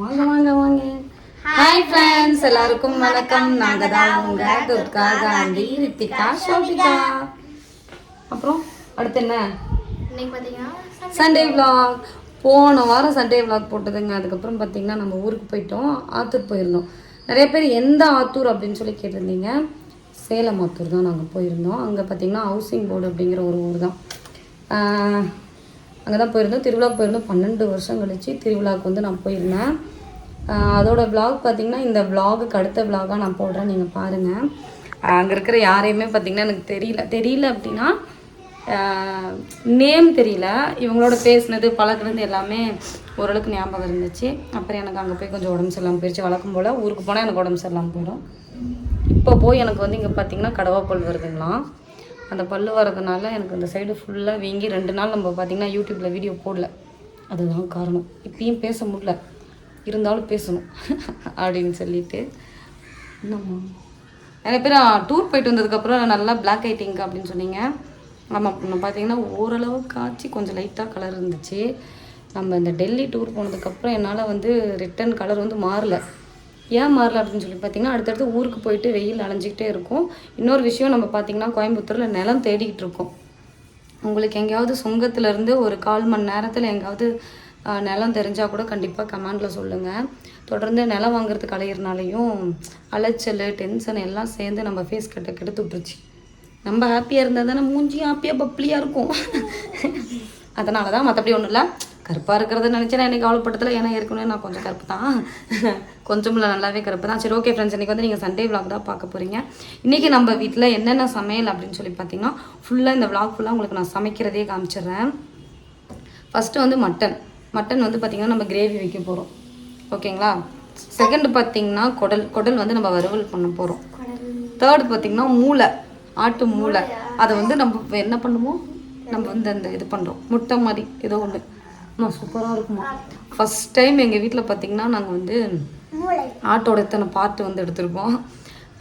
வாங்க வாங்க வாங்க. ஹாய் ஃப்ரெண்ட்ஸ் எல்லாருக்கும் வணக்கம். நாங்க தான் உங்க துர்கா காந்தி ரித்திகா ஷோபிகா அப்புறம் அடுத்து என்ன? இன்னைக்கு பார்த்தீங்கன்னா சண்டே vlog. போன வாரம் சண்டே vlog போட்டதுங்க. அதுக்கப்புறம் பார்த்தீங்கன்னா நம்ம ஊருக்கு போயிட்டோம். ஆத்தூர் போயிருந்தோம். நிறைய பேர் எந்த ஆத்தூர் அப்படின்னு சொல்லி கேட்டிருந்தீங்க? சேலம் ஆத்தூர் தான் நாங்கள் போயிருந்தோம். அங்கே பார்த்தீங்கன்னா ஹவுசிங் போர்டு அப்படிங்கிற ஒரு ஊர் தான். அங்கே தான் போயிருந்தோம். திருவிழாக்கு போயிருந்தோம். பன்னெண்டு வருஷம் கழிச்சு திருவிழாவுக்கு வந்து நான் போயிருந்தேன். அதோடய அதோட பார்த்திங்கன்னா இந்த vlogக்கு அடுத்த vlog-ஆ நான் போடுறேன். நீங்கள் பாருங்கள் அங்கே இருக்கிற யாரையுமே பார்த்திங்கன்னா எனக்கு தெரியல. தெரியல அப்படின்னா நேம் தெரியல. இவங்களோட பேசினது பழகுனது எல்லாமே ஓரளவுக்கு ஞாபகம் இருந்துச்சு. அப்புறம் எனக்கு அங்கே போய் கொஞ்சம் உடம்பு சரியில்லாமல் போயிடுச்சு வழக்கம் போல் ஊருக்கு போனால் எனக்கு உடம்பு சரியில்லாமல் போயிடும். இப்போ போய் எனக்கு வந்து இங்கே பார்த்தீங்கன்னா கடவாப்பல் வருதுங்களாம். அந்த பல்லு வரதுனால எனக்கு இந்த சைடு ஃபுல்லாக வீங்கி ரெண்டு நாள் நம்ம பார்த்திங்கன்னா யூடியூப்பில் வீடியோ போடல. அதுதான் காரணம். இப்பயும் பேச முடியல. இருந்தாலும் பேசணும் அப்படின்னு சொல்லிட்டு. என்னம்மா? நிறைய பேர் டூர் போயிட்டு வந்ததுக்கப்புறம் நல்லா பிளாக் ஐட்டிங் அப்படின்னு சொன்னீங்க. ஆமாம் நான் பார்த்தீங்கன்னா ஓரளவு காய்ச்சி கொஞ்சம் லைட்டாக கலர் இருந்துச்சு. நம்ம இந்த டெல்லி டூர் போனதுக்கப்புறம் என்னால் வந்து ரிட்டன் கலர் வந்து மாறலை. ஏன் மாறல அப்படின்னு சொல்லி பார்த்தீங்கன்னா அடுத்தடுத்து ஊருக்கு போயிட்டு வெயில் அலைஞ்சிக்கிட்டே இருக்கும். இன்னொரு விஷயம் நம்ம பார்த்தீங்கன்னா கோயம்புத்தூரில் நிலம் தேடிக்கிட்டு இருக்கோம். உங்களுக்கு எங்கேயாவது சுங்கத்துலேருந்து ஒரு கால் மணி நேரத்தில் எங்கேயாவது நிலம் தெரிஞ்சால் கூட கண்டிப்பாக கமெண்டில் சொல்லுங்கள் தொடர்ந்து நிலம் வாங்குறதுக்கு அலையிறனாலையும் அலைச்சல் டென்ஷன் எல்லாம் சேர்ந்து நம்ம ஃபேஸ் கட்ட கெடுத்து விட்டுருச்சு. நம்ம ஹாப்பியாக இருந்தால் தானே மூஞ்சி ஹாப்பியாக பப்ளியாக இருக்கும். அதனால தான் மற்றபடி ஒன்றும் இல்லை. கருப்பாக இருக்கிறத நினச்சி நான் எனக்கு கவலைப்பட்டதில்ல ஏன்னா ஏற்கனவே நான் கொஞ்சம் கருப்பு தான் கொஞ்சம் நல்லாவே கருப்பு தான். சரி ஓகே ஃப்ரெண்ட்ஸ் இன்றைக்கி வந்து நீங்கள் சண்டே vlog தான் பார்க்க போகிறீங்க இன்றைக்கி நம்ம வீட்டில் என்னென்ன சமையல் அப்படின்னு சொல்லி பார்த்தீங்கன்னா ஃபுல்லாக இந்த vlog ஃபுல்லாக உங்களுக்கு நான் சமைக்கிறதே காமிச்சிடுறேன். ஃபஸ்ட்டு வந்து மட்டன் மட்டன் வந்து பார்த்திங்கன்னா நம்ம கிரேவி வைக்க போகிறோம் ஓகேங்களா செகண்ட் பார்த்தீங்கன்னா குடல். குடல் வந்து நம்ம வறுவல் பண்ண போகிறோம் தேர்ட் பார்த்தீங்கன்னா மூளை. ஆட்டு மூளை. அதை வந்து நம்ம என்ன பண்ணுவோம்? நம்ம வந்து அந்த இது பண்ணுறோம் முட்டை மாதிரி ஏதோ ஒன்று அம்மா சூப்பராக இருக்குமா ஃபஸ்ட் டைம் எங்கள் வீட்டில் பார்த்தீங்கன்னா நாங்கள் வந்து ஆட்டோட இத்தனை பார்ட் வந்து எடுத்திருக்கோம்.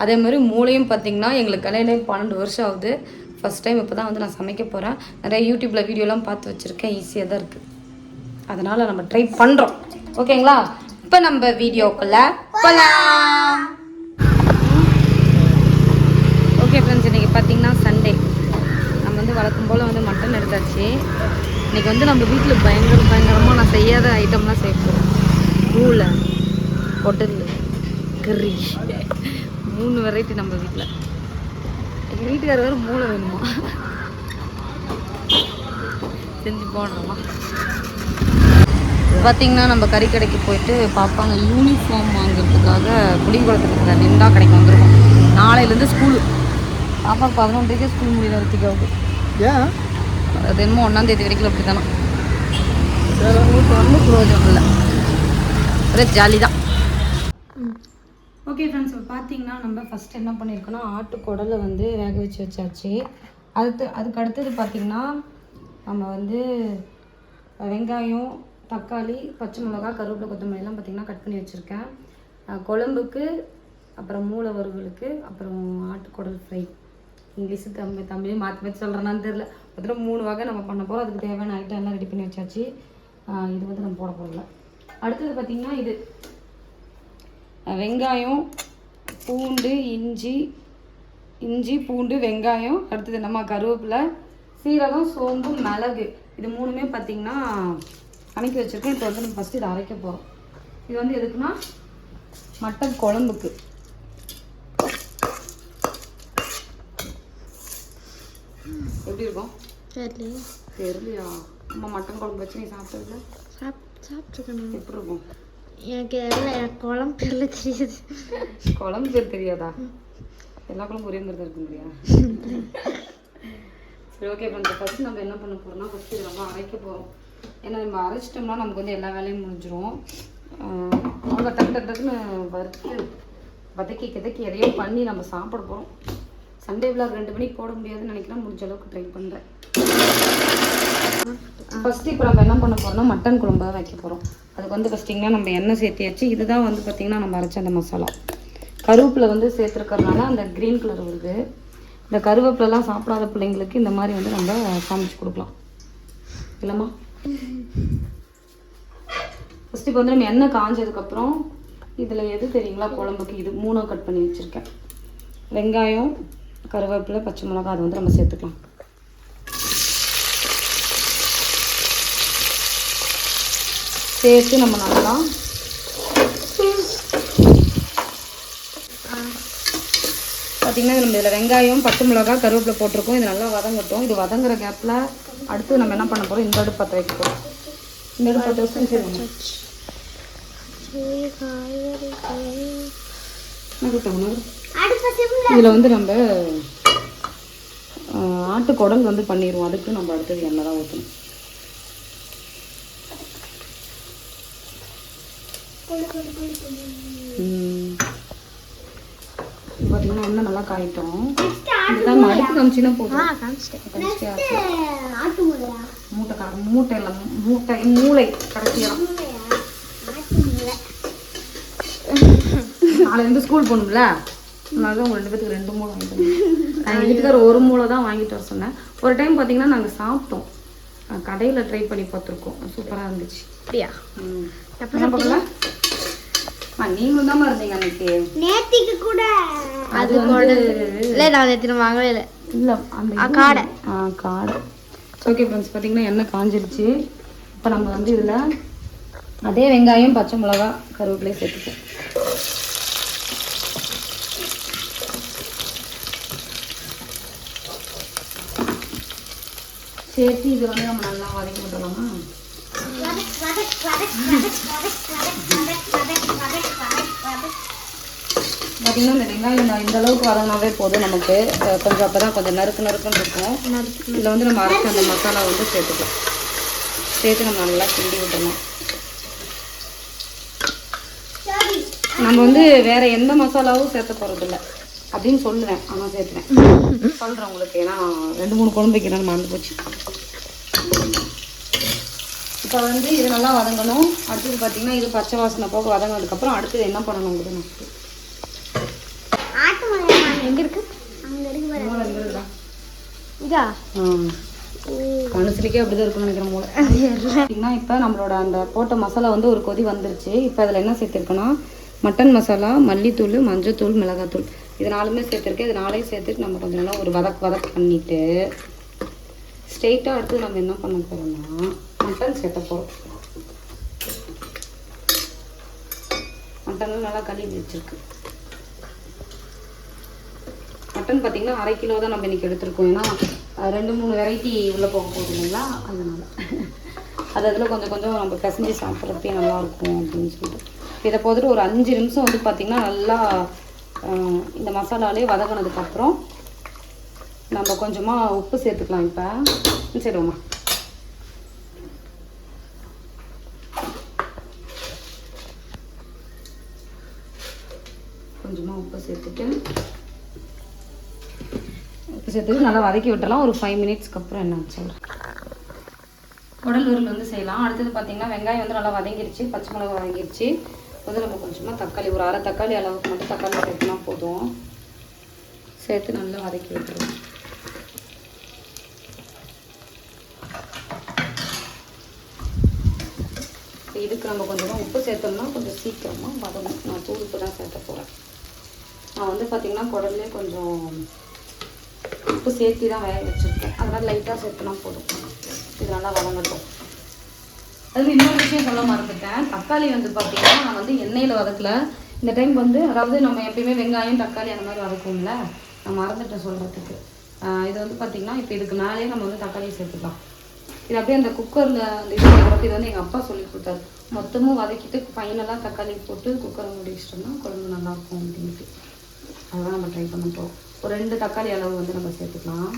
அதே மாதிரி மூளையும் பார்த்தீங்கன்னா எங்களுக்கு கல்யாணம் பன்னெண்டு வருஷம் ஆகுது. ஃபஸ்ட் டைம் இப்போ தான் வந்து நான் சமைக்க போகிறேன் நிறைய யூடியூப்பில் வீடியோலாம் பார்த்து வச்சுருக்கேன். ஈஸியாக தான் இருக்குது அதனால் நம்ம ட்ரை பண்ணுறோம் ஓகேங்களா இப்போ நம்ம வீடியோக்குள்ள போகலாம் ஓகே ஃப்ரெண்ட்ஸ் இன்றைக்கி பார்த்தீங்கன்னா சண்டே நம்ம வந்து வழக்கம் போல் வந்து மட்டன் எடுத்தாச்சு. இன்றைக்கி வந்து நம்ம வீட்டில் பயங்கர பயங்கரமாக நான் செய்யாத ஐட்டம்லாம் செய்ய போகிறேன் பூவில் கொடல் கறி. மூணு வெரைட்டி நம்ம வீட்டில் எங்கள் வீட்டுக்கார வேறு மூளை வேணுமா? செஞ்சு போனோமா பார்த்தீங்கன்னா நம்ம கறிக்கடைக்கு போயிட்டு பார்ப்பாங்க யூனிஃபார்ம் வாங்குறதுக்காக புளிங்குளத்துக்கு நின்றா கடைக்கு வந்துருக்கோம். நாளையிலேருந்து ஸ்கூலு பாப்பா பதினொன்றைக்கே ஸ்கூல் முடியல ரித்திகாவுக்கு. ஏன்? அது என்னமோ ஒன்றாந்தேதி வரைக்கும் அப்படி தானே வீட்டு ஒன்றும் பிரயோஜனம் இல்லை. ஒரே ஜாலி தான். ஓகே ஃப்ரெண்ட்ஸ் இப்போ பார்த்தீங்கன்னா நம்ம ஃபஸ்ட் என்ன பண்ணியிருக்கோன்னா ஆட்டு குடலை வந்து வேக வச்சு வச்சாச்சு. அடுத்து அதுக்கு அடுத்தது பார்த்திங்கன்னா நம்ம வந்து வெங்காயம் தக்காளி பச்சை மிளகா கருவேப்பிலை கொத்தமல்லிலாம் பார்த்தீங்கன்னா கட் பண்ணி வச்சுருக்கேன். குழம்புக்கு அப்புறம் மூளை வறுவலுக்கு அப்புறம் ஆட்டுக்குடல் ஃப்ரை இங்கிலீஷு தமிழ் தமிழையும் மாற்றி மாற்றி சொல்கிறேன்னான்னு தெரில அதில் மூணு வகை நம்ம பண்ண போகிறோம் அதுக்கு தேவையான ஐட்டம் எல்லாம் ரெடி பண்ணி வச்சாச்சு. இது வந்து நம்ம போட போகிறல அடுத்தது பார்த்திங்கன்னா இது வெங்காயம் பூண்டு இஞ்சி இஞ்சி பூண்டு வெங்காயம் அடுத்தது நம்ம கருவேப்பிலை சீரகம் சோம்பு மிளகு இது மூணுமே பார்த்திங்கன்னா அணைக்கி வச்சுருக்கேன். இப்போ வந்து நம்ம ஃபஸ்ட்டு இதை அரைக்க போகிறோம் இது வந்து எதுக்குன்னா மட்டன் குழம்புக்கு. எப்படி இருக்கும்? தெரியல தெரியலையா? அம்மா மட்டன் குழம்பு வச்சு நீ சாப்பிட்டதுல? சாப் சாப்பிட்ருக்கணும் எப்படி இருக்கும்? எனக்கு எனக்கு குழம்பு பேர்ல தெரியாது. குழம்பு பேர் தெரியாதா? எல்லா குழம்பு ஒரே மாதிரி தான் இருக்குங்கறியா சரி ஓகே ஃப்ரெண்ட்ஸ் ஃபஸ்ட்டு நம்ம என்ன பண்ண போகிறோம்னா ஃபஸ்ட்டு இது நம்ம அரைக்க போகிறோம் ஏன்னா நம்ம அரைச்சிட்டோம்னா நமக்கு வந்து எல்லா வேலையும் முடிஞ்சிரும். அவங்க டக்கு டக்கு டக்குன்னு வறுத்து வதக்கி கிதக்கி எதையும் பண்ணி நம்ம சாப்பிட போகிறோம் சண்டே விழாக் ரெண்டு மணிக்கு போட முடியாதுன்னு நினைக்கிறேன். முடிஞ்ச அளவுக்கு ட்ரை பண்ணுறேன் ஃபஸ்ட்டு இப்போ நம்ம என்ன பண்ண போகிறோம்னா மட்டன் குழம்பு வைக்க போகிறோம் அதுக்கு வந்து ஃபஸ்ட்டிங்கன்னா நம்ம எண்ணெய் சேர்த்தியாச்சு. இதுதான் வந்து பார்த்திங்கன்னா நம்ம அரைச்ச அந்த மசாலா. கருவேப்பிலை வந்து சேர்த்துருக்கறனால அந்த க்ரீன் கலர் வருது. இந்த கருவேப்பிலலாம் சாப்பிடாத பிள்ளைங்களுக்கு இந்த மாதிரி வந்து நம்ம சமைச்சு கொடுக்கலாம். இல்லைம்மா? ஃபஸ்ட்டு இப்போ வந்து நம்ம எண்ணெய் காஞ்சதுக்கப்புறம் இதில் எது தெரியுங்களா? குழம்புக்கு இது மூணும் கட் பண்ணி வச்சுருக்கேன். வெங்காயம் கருவேப்பிலை பச்சை மிளகாய் அதை வந்து நம்ம சேர்த்துக்கலாம். சேர்த்து நம்ம நல்லா பார்த்திங்கன்னா நம்ம இதில் வெங்காயம் பச்சை மிளகாய் கருவேப்பிலை போட்டிருக்கோம். இது நல்லா வதங்கட்டும். இது வதங்குற கேப்பில் அடுத்து நம்ம என்ன பண்ண போகிறோம் இந்த அடுப்பு பற்ற வைக்க போகிறோம் இந்த அடுப்பு பற்ற வச்சு செய்வோம் சரி காய்கறி இதில் வந்து நம்ம ஆட்டு குடல் வந்து பண்ணிடுவோம் அதுக்கு நம்ம அடுத்தது எண்ணெய் தான் ஊற்றணும் பார்த்தீங்கன்னா எண்ணெய் நல்லா காயிட்டோம். இதுதான் அடுப்பு காமிச்சின்னா போதும். மூட்டை கா மூட்டை இல்லை மூட்டை மூளை கடைசியாக நாளைலேருந்து ஸ்கூல் போகணும்ல? அதனால தான் உங்கள் ரெண்டு பேத்துக்கு ரெண்டு மூளை வாங்கிட்டு எங்கள் வீட்டுக்கார் ஒரு மூளை தான் வாங்கிட்டு வர சொன்னேன். ஒரு டைம் பார்த்தீங்கன்னா நாங்கள் சாப்பிட்டோம். கடையில் ட்ரை பண்ணி பார்த்துருக்கோம் சூப்பராக இருந்துச்சு. அப்படியா? ஆ நீங்களும் தான் இருந்தீங்க அன்னைக்கு. நேத்திக்கு கூட. அது இல்லை நான் நேற்று வாங்கவே இல்லை இல்லை அந்த காடை. ஆ காடை. ஓகே ஃப்ரெண்ட்ஸ் பார்த்தீங்கன்னா எண்ணெய் காஞ்சிருச்சு. இப்போ நம்ம வந்து இதில் அதே வெங்காயம் பச்சை மிளகா கருவேப்பிலையும் சேர்த்துப்போம். சேர்த்து இது வந்து நம்ம நல்லா வதக்கி விட்டுலாமா பார்த்தீங்கன்னா இந்த வெங்காயம் இந்த- அளவுக்கு வதங்கினாவே போதும் நமக்கு. கொஞ்சம் அப்போ தான் கொஞ்சம் நறுக்கு நறுக்குன்னு இருக்கும். இதில் வந்து நம்ம அரைச்ச அந்த மசாலா வந்து சேர்த்துக்கலாம். சேர்த்து நம்ம நல்லா கிண்டி விட்டுறலாம் நம்ம வந்து வேறு எந்த மசாலாவும் சேர்த்த போகிறதில்ல அப்படின்னு சொல்லுவேன். ஆனால் சேர்த்துறேன் சொல்கிறேன் உங்களுக்கு. ஏன்னா ரெண்டு மூணு குழம்பு வைக்கிறேன் மறந்து போச்சு. இப்போ வந்து இது நல்லா வதங்கணும். அடுத்தது பார்த்தீங்கன்னா இது பச்சை வாசனை போக வதங்கினதுக்கப்புறம் அடுத்தது என்ன ஆட்டு முறை எங்க இருக்கு? அங்க இருக்கு பாரு. மூளை எங்க இருக்குடா? இதா? மனுஷனுக்கே அப்படிதான் இருக்கும்னு நினைக்கிறேன் மூளை பார்த்தீங்கன்னா இப்போ நம்மளோட அந்த போட்ட மசாலா வந்து ஒரு கொதி வந்துருச்சு. இப்போ அதில் என்ன சேர்த்துருக்கேன்னா மட்டன் மசாலா மல்லித்தூள் மஞ்சத்தூள் மிளகாத்தூள். இது நாலுமே சேர்த்துருக்கேன். இது நாளையும் சேர்த்துட்டு நம்ம கொஞ்சம் நல்லா ஒரு வதக் வதக் பண்ணிவிட்டு ஸ்ட்ரெயிட்டாக அடுத்து நம்ம என்ன பண்ண போகிறோம்னா மட்டன் சேர்த்த போகிறோம் மட்டன்லாம் நல்லா கழுவி வச்சுருக்கு. மட்டன் பார்த்தீங்கன்னா அரை கிலோ தான் நம்ம இன்றைக்கி எடுத்துருக்கோம். ஏன்னா ரெண்டு மூணு வெரைட்டி உள்ளே போக போகுது இல்லைங்களா? அதனால். அது அதில் கொஞ்சம் கொஞ்சம் நம்ம பிசைஞ்சு சாப்பிட்றப்பே நல்லாயிருக்கும் அப்படின்னு சொல்லிட்டு. இதை போட்டுட்டு ஒரு அஞ்சு நிமிஷம் வந்து பார்த்திங்கன்னா நல்லா இந்த மசாலாலே வதங்கினதுக்கப்புறம் நம்ம கொஞ்சமாக உப்பு சேர்த்துக்கலாம் இப்போ. சரிம்மா கொஞ்சமாக உப்பு சேர்த்துட்டு உப்பு சேர்த்துட்டு நல்லா வதக்கி விட்டலாம் ஒரு ஃபைவ் மினிட்ஸ்க்கு அப்புறம் என்ன சொல்கிறேன் உடல் உருள் வந்து செய்யலாம். அடுத்தது பார்த்திங்கன்னா வெங்காயம் வந்து நல்லா வதங்கிருச்சு பச்சை மிளகா வதங்கிருச்சு. வந்து நம்ம கொஞ்சமாக தக்காளி ஒரு அரை தக்காளி அளவுக்கு மட்டும் தக்காளி சேர்த்துனா போதும். சேர்த்து நல்லா வதக்கி விட்டுருவோம். இப்போ இதுக்கு நம்ம கொஞ்சமாக உப்பு சேர்த்தோம்னா கொஞ்சம் சீக்கிரமாக வதங்கும். நான் தூள் உப்பு தான் சேர்த்த போகிறேன் நான் வந்து பார்த்திங்கன்னா குடல்லே கொஞ்சம் உப்பு சேர்த்து தான் வேக வச்சுருக்கேன். அதனால் லைட்டாக சேர்த்துனா போதும். இது நல்லா வதங்கட்டும். அதுவும் இன்னொரு விஷயம் சொல்ல மறந்துட்டேன். தக்காளி வந்து பார்த்தீங்கன்னா நான் வந்து எண்ணெயில் வதக்கல. இந்த டைம் வந்து அதாவது நம்ம எப்பயுமே வெங்காயம் தக்காளி அந்த மாதிரி வதக்கும்ல நான் மறந்துட்டேன் சொல்கிறதுக்கு இது வந்து பார்த்தீங்கன்னா இப்போ இதுக்கு மேலேயே நம்ம வந்து தக்காளி சேர்த்துக்கலாம். இது அப்படியே அந்த குக்கரில் அந்த இது வரப்போ இது வந்து எங்கள் அப்பா சொல்லி கொடுத்தாரு. மொத்தமும் வதக்கிட்டு ஃபைனலாக தக்காளி போட்டு குக்கரை மூடி வச்சிட்டோம்னா குழம்பு நல்லாயிருக்கும் அப்படின்ட்டு. அதெல்லாம் நம்ம ட்ரை பண்ணிட்டோம். ஒரு ரெண்டு தக்காளி அளவு வந்து நம்ம சேர்த்துக்கலாம்.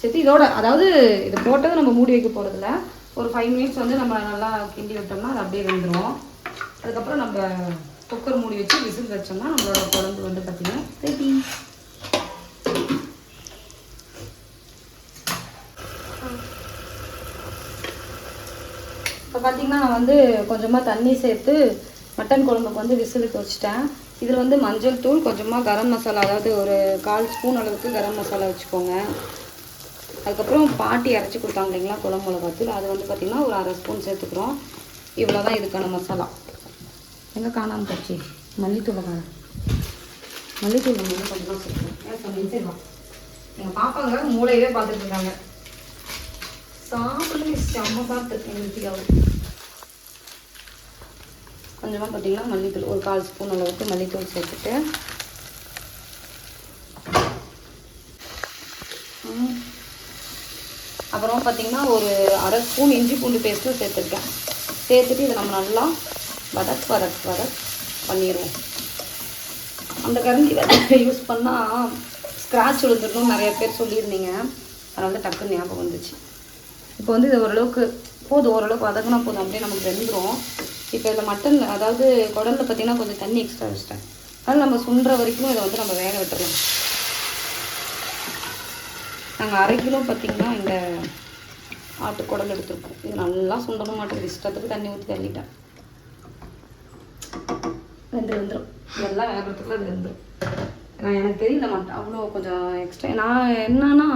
சேர்த்து இதோட அதாவது இதை போட்டது நம்ம மூடி வைக்க போகிறதில்ல ஒரு ஃபைவ் மினிட்ஸ் வந்து நம்ம நல்லா கிண்டி விட்டோம்னா அது அப்படியே வெந்துடும் அதுக்கப்புறம் நம்ம குக்கர் மூடி வச்சு விசில் வச்சோம்னா நம்மளோட குழம்பு வந்து பார்த்திங்கன்னா ரெடி இப்போ பார்த்தீங்கன்னா நான் வந்து கொஞ்சமாக தண்ணி சேர்த்து மட்டன் குழம்புக்கு வந்து விசிலுக்கு வச்சுட்டேன். இதில் வந்து மஞ்சள் தூள் கொஞ்சமாக கரம் மசாலா அதாவது ஒரு கால் ஸ்பூன் அளவுக்கு கரம் மசாலா வச்சுக்கோங்க. அதுக்கப்புறம் பாட்டி அரைச்சி கொடுத்தாங்க இல்லைங்களா குழம்பு மிளகாத்தூள். அது வந்து பார்த்திங்கன்னா ஒரு அரை ஸ்பூன் சேர்த்துக்கிறோம். இவ்வளோ தான் இதுக்கான மசாலா. எங்கே காணாமல் போச்சு? மல்லித்தூளை காணும். மல்லித்தூள் நம்ம வந்து கொஞ்சமாக சேர்க்கணும் ஏன் எங்கள் பாப்பாங்க மூளையவே பார்த்துட்டு இருக்காங்க. சாப்பிட்டு செம்ம சாப்பிட்டு எங்கள் கொஞ்சமாக பார்த்தீங்கன்னா மல்லித்தூள் ஒரு கால் ஸ்பூன் அளவுக்கு மல்லித்தூள் சேர்த்துட்டு ம். அப்புறம் பார்த்தீங்கன்னா ஒரு அரை ஸ்பூன் இஞ்சி பூண்டு பேஸ்ட்டும் சேர்த்துருக்கேன். சேர்த்துட்டு இதை நம்ம நல்லா வதக் வதக் வதக் பண்ணிடுவோம். அந்த கரண்டி யூஸ் பண்ணால் ஸ்க்ராட்ச் விழுந்துடணும் நிறைய பேர் சொல்லியிருந்தீங்க. அதனால டக்குன்னு ஞாபகம் வந்துச்சு. இப்போ வந்து இது ஓரளவுக்கு போதும் ஓரளவுக்கு வதங்கினா போதும் அப்படியே நமக்கு வெந்துடும் இப்போ இதில் மட்டன் அதாவது குடல்ல பார்த்தீங்கன்னா கொஞ்சம் தண்ணி எக்ஸ்ட்ரா வச்சிட்டேன். அதனால் நம்ம சுண்டுற வரைக்கும் இதை வந்து நம்ம வேக விட்டுறலாம். நாங்கள் அரை கிலோ பார்த்தீங்கன்னா இந்த ஆட்டுக்குடல் எடுத்துருக்கோம். இது நல்லா சுண்டணும் மாட்டேங்குது. இஷ்டத்துக்கு தண்ணி ஊற்றி தள்ளிட்டேன். வெந்து வந்துடும் இதெல்லாம் வேகிறதுக்குள்ள அது வெந்துடும் நான் எனக்கு தெரியல மாட்டேன் அவ்வளோ கொஞ்சம் எக்ஸ்ட்ரா நான் என்னன்னா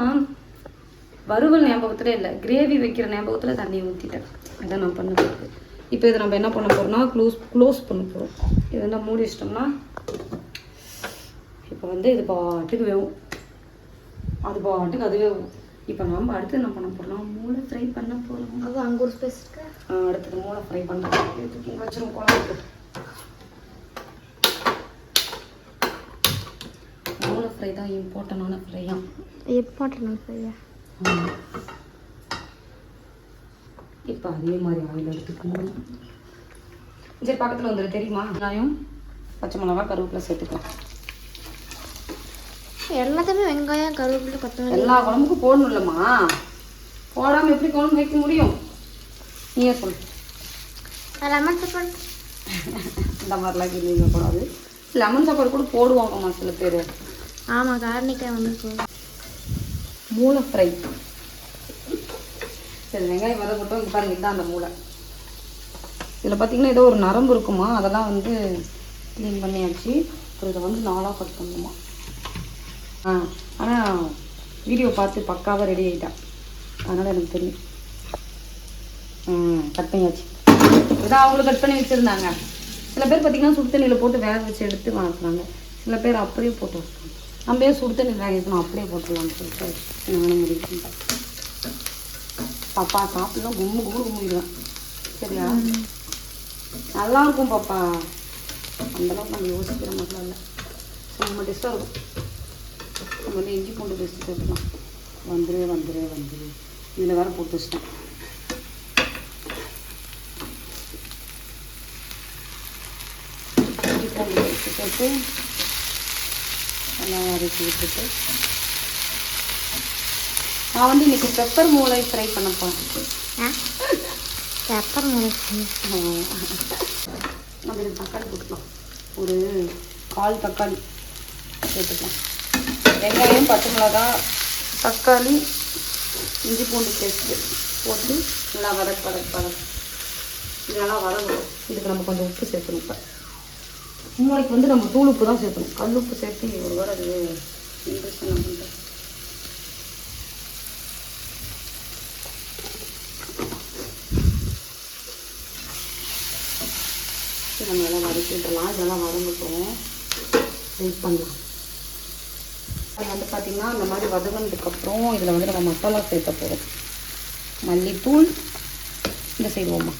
வறுவல் ஞாபகத்துல இல்லை. கிரேவி வைக்கிற ஞாபகத்தில் தண்ணி ஊற்றிட்டேன் இதான் நான் பண்ண போகிறது இப்போ இதை நம்ம என்ன பண்ண போகிறோம்னா க்ளோஸ் க்ளோஸ் பண்ண போகிறோம் இது வந்து மூடி வச்சிட்டோம்னா இப்போ வந்து இது பாட்டுக்கு வேகும் அது பாட்டுக்கு அதுவே இப்போ நம்ம அடுத்து என்ன பண்ண போறோம்? மூளை ஃப்ரை பண்ண போகிறோம் அது அங்கே ஒரு ஸ்பேஸ் இருக்கு? அடுத்தது மூளை ஃப்ரை பண்ண தூக்கி வச்சிரும் குழம்புக்கு மூளை ஃப்ரை தான் இம்பார்ட்டண்டான ஃப்ரையா இம்பார்ட்டன் சரியா இப்போ அதே மாதிரி ஆயில் எடுத்துக்கணும். சரி பக்கத்தில் வந்துடு தெரியுமா? வெங்காயம் பச்சை மிளகா கருவேப்பிலை சேர்த்துக்கலாம். எல்லாத்தையுமே வெங்காயம் கருவேப்பிலை கொத்தமல்லி. எல்லா குழம்புக்கும் போடணும்லம்மா. போடாமல் எப்படி குழம்பு வைக்க முடியும்? நீயே சொல்லு. லெமன் சாப்பாடு இந்த மாதிரிலாம் கேள்வி கூடாது லெமன் சாப்பாடு கூட போடுவாங்கம்மா சில பேர். ஆமாம் காரணிக்காய் வந்து மூளை ஃப்ரை சரி வெங்காயம் வதக்கட்டும். இங்கே பாருங்க இதுதான் அந்த மூளை. இதில் பார்த்தீங்கன்னா ஏதோ ஒரு நரம்பு இருக்குமா? அதெல்லாம் வந்து க்ளீன் பண்ணியாச்சு. அப்புறம் இதை வந்து நாளாக கட் ஆ ஆனால் வீடியோ பார்த்து பக்காவாக ரெடி ஆகிட்டான் அதனால் எனக்கு தெரியும். கட் பண்ணியாச்சு. இதான் அவங்களும் கட் பண்ணி வச்சுருந்தாங்க. சில பேர் பார்த்தீங்கன்னா சுடு தண்ணியில் போட்டு வேக வச்சு எடுத்து வளர்க்குறாங்க. சில பேர் அப்படியே போட்டு வளர்க்குறாங்க. நம்ம ஏன் சுடு தண்ணி வேக வைக்கணும்? அப்படியே போட்டுடலாம்னு சொல்லிட்டு நானும் முடிவு பண்ணிட்டேன். பாப்பா சாப்பிடலாம் கும்மு கும்மு கும்மிடுவேன் சரியா? நல்லா இருக்கும் பாப்பா. அந்தளவுக்கு நம்ம யோசிக்கிற மாதிரிலாம் இல்லை. நம்ம டிஸ்டர்ப் இருக்கும் நம்ம வந்து இஞ்சி பூண்டு பேஸ்ட் சேர்த்துக்கலாம் வந்துரு வந்துரு வந்துரு. இதில் வேற போட்டு வச்சிட்டேன். இஞ்சி பூண்டு பேஸ்ட் சேர்த்து நல்லா வதக்கி விட்டுட்டு. நான் வந்து இன்னைக்கு பெப்பர் மூளை ஃப்ரை பண்ண போகிறேன் பெப்பர் முளைச்சி நம்ம தக்காளி போட்டுக்கலாம். ஒரு கால் தக்காளி சேர்த்துக்கலாம். வெங்காயம் பச்சை மிளகா தக்காளி இஞ்சி பூண்டு பேஸ்ட்டு போட்டு நல்லா வதக்கு வதக்கு வதக்கு இதெல்லாம் வதங்கணும். இதுக்கு நம்ம கொஞ்சம் உப்பு சேர்க்கணும் இப்போ. மூளைக்கு வந்து நம்ம தூள் உப்பு தான் சேர்க்கணும். கல் உப்பு சேர்த்து ஒரு வாரம் அது இன்ட்ரெஸ்ட் நம்ம எல்லாம் வதக்கிட்டுலாம் இதெல்லாம் வதங்கட்டும். வெயிட் பண்ணலாம். அது வந்து பார்த்திங்கன்னா இந்த மாதிரி வதங்கினதுக்கப்புறம் இதில் வந்து நம்ம மசாலா சேர்த்த போகிறோம் மல்லித்தூள் இந்த செய்வோம்மா.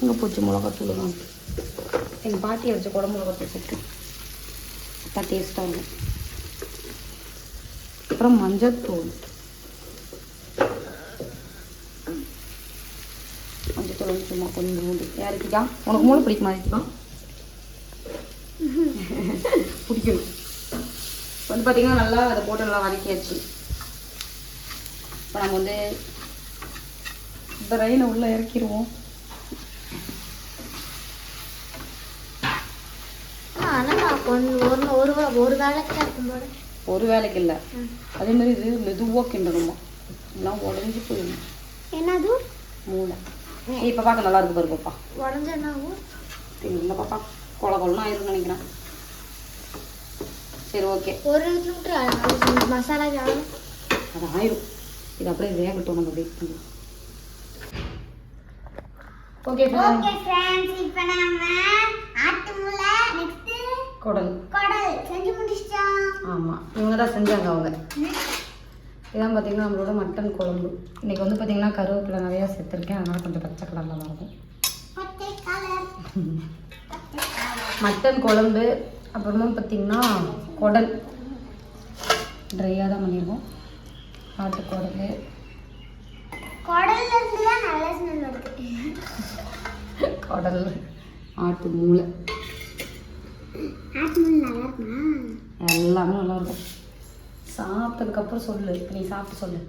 அங்கே பூச்சி மிளகாத்தூள் தான் எங்கள் பாட்டி அரைச்ச குடம்பு மிளகாத்தூள் சேர்த்து அப்போ டேஸ்ட்டாக இருக்கும். அப்புறம் மஞ்சத்தூள். மஞ்சத்தூள் வந்து சும்மா கொஞ்சம் மூடி உனக்கு மூளை பிடிக்குமா இருக்குமா பிடிக்கும் வந்து பார்த்தீங்கன்னா நல்லா அதை போட்டு நல்லா வதக்கியாச்சு இப்போ நம்ம வந்து பிரெயினை உள்ளே இறக்கிடுவோம். ஒரு வேலைக்கு ஒரு வேலைக்கு இல்லை. அதே மாதிரி இது மெதுவாக கிண்டணுமா? எல்லாம் உடஞ்சி போயிடணும் என்னது மூளை. இப்போ பார்க்க நல்லா இருக்கு பாரு பாப்பா. உடஞ்ச இல்லை பாப்பா. கொல கொலன்னு ஆயிரும்னு நினைக்கிறேன். சரி ஓகே ஒரு மசாலா ஆகும் அது ஆயிரும். இது அப்படியே வேகட்டும் நம்ம வெயிட் பண்ணலாம். ஓகே ஓகே ஃப்ரெண்ட்ஸ் இப்போ நாம ஆட்டு மூளை நெக்ஸ்ட் குடல். குடல். செஞ்சு முடிச்சிட்டோம். ஆமாம் இவங்க தான் செஞ்சாங்க அவங்க. இதான் பார்த்தீங்கன்னா நம்மளோட மட்டன் குழம்பு. இன்னைக்கு வந்து பார்த்தீங்கன்னா கருவேப்பிலை நிறையா சேர்த்துருக்கேன். அதனால கொஞ்சம் பச்சை கலரில் தான் இருக்கும். மட்டன் குழம்பு அப்புறமா பார்த்தீங்கன்னா குடல். ட்ரையாக தான் பண்ணியிருக்கோம் ஆட்டு குடல் குடல் ஆட்டு மூளை. எல்லாமே நல்லா இருக்கும். சாப்பிட்டதுக்கப்புறம் சொல்லு. நீ சாப்பிட்டு சொல்லு.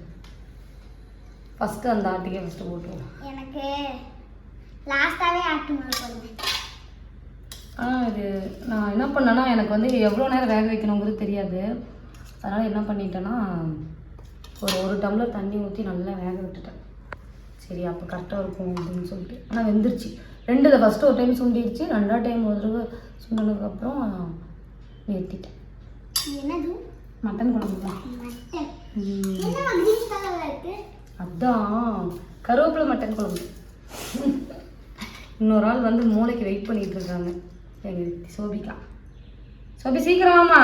ஃபஸ்ட்டு அந்த ஆட்டுக்கே ஃபஸ்ட்டு போட்டுருவோம். எனக்கு லாஸ்டாவே ஆட்டு மூளை ஆனால் இது நான் என்ன பண்ணேன்னா எனக்கு வந்து எவ்வளோ நேரம் வேக வைக்கணுங்கிறது தெரியாது. அதனால் என்ன பண்ணிட்டேன்னா ஒரு ஒரு டம்ளர் தண்ணி ஊற்றி நல்லா வேக விட்டுட்டேன். சரி அப்போ கரெக்டாக இருக்கும் அப்படின்னு சொல்லிட்டு. ஆனால் வெந்துருச்சு. ரெண்டு ஃபஸ்ட்டு ஒரு டைம் சுண்டிடுச்சு ரெண்டாவது டைம் ஒரு தடவை சுண்டினதுக்கப்புறம் நிறுத்திட்டேன் என்னது? மட்டன் குழம்பு தான். அதான் கருவேப்பிலை மட்டன் குழம்பு. இன்னொரு ஆள் வந்து மூளைக்கு வெயிட் பண்ணிட்டு இருக்காங்க. எங்க சோபிகா. சோபி சீக்கிரமாமா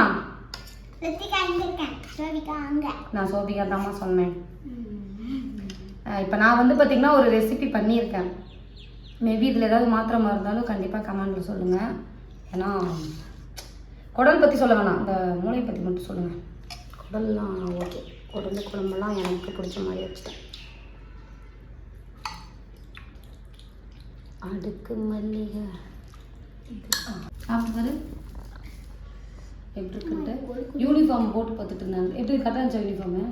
ரித்திகா இங்க இருக்கேன் சோபிகா அங்க நான் சோபிகா தாம்மா சொன்னேன். இப்போ நான் வந்து பார்த்தீங்கன்னா ஒரு ரெசிபி பண்ணியிருக்கேன். மேபி இதில் ஏதாவது மாத்திரமா இருந்தாலும் கண்டிப்பாக கமெண்டில் சொல்லுங்கள் ஏன்னா குடல் பற்றி சொல்ல வேணாம். இந்த மூளை பற்றி மட்டும் சொல்லுங்கள் குடல்லாம் ஓகே குடல் குழம்பெல்லாம் எனக்கு பிடிச்ச மாதிரி வச்சுட்டேன். அடுக்கு மல்லிகை. சாப்பிட்டு எப்படி இருக்குன்ட்டு. யூனிஃபார்ம் போட்டு பார்த்துட்டு இருந்தாங்க. எப்படி கரெக்டாக இருந்துச்சா யூனிஃபார்மு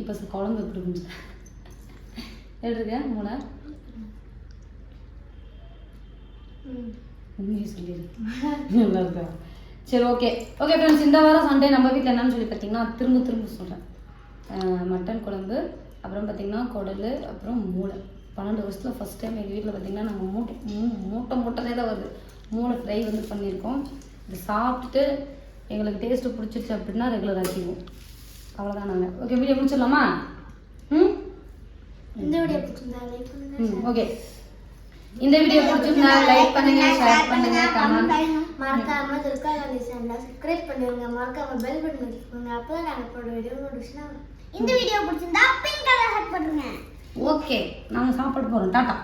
இப்போ குழம்பு எப்படி இருந்துச்சு? எப்படி இருக்கேன் மூணா உண்மையை சொல்லிடுறேன் நல்லா இருக்கா? சரி ஓகே ஓகே ஃப்ரெண்ட்ஸ் இந்த வாரம் சண்டே நம்ம வீட்டில் என்னன்னு சொல்லி பார்த்தீங்கன்னா திரும்ப திரும்ப சொல்கிறேன் மட்டன் குழம்பு அப்புறம் பார்த்தீங்கன்னா குடல் அப்புறம் மூளை. பன்னெண்டு வருஷத்தில் ஃபஸ்ட் டைம் எங்கள் வீட்டில் பார்த்தீங்கன்னா நம்ம மூட்டை மூ- மூட்டை மூட்டைலே தான் வருது. மூளை ஃப்ரை வந்து பண்ணியிருக்கோம். இது சாப்பிட்டுட்டு எங்களுக்கு டேஸ்ட்டு பிடிச்சிருச்சு அப்படின்னா ரெகுலர் ஆக்கிடுவோம். அவ்வளோதான் நாங்கள் ஓகே வீடியோ முடிச்சிடலாமா? ம்? இந்த வீடியோ பிடிச்சிருந்தா ம் ஓகே இந்த வீடியோ பிடிச்சிருந்தா லைக் பண்ணுங்க ஷேர் பண்ணுங்க கமெண்ட் மறக்காம துர்கா காந்தி சேனலை சப்ஸ்கிரைப் பண்ணிருங்க. மறக்காம பெல் பட்டன் வச்சுக்கோங்க அப்பதான் நாங்க போடுற வீடியோ நோட்டிஃபிகேஷன் இந்த வீடியோ பிடிச்சிருந்தா பிங்க் கலர் ஹட் பண்ணுங்க. ஓகே நாங்கள் சாப்பிட போகிறோம் டாட்டா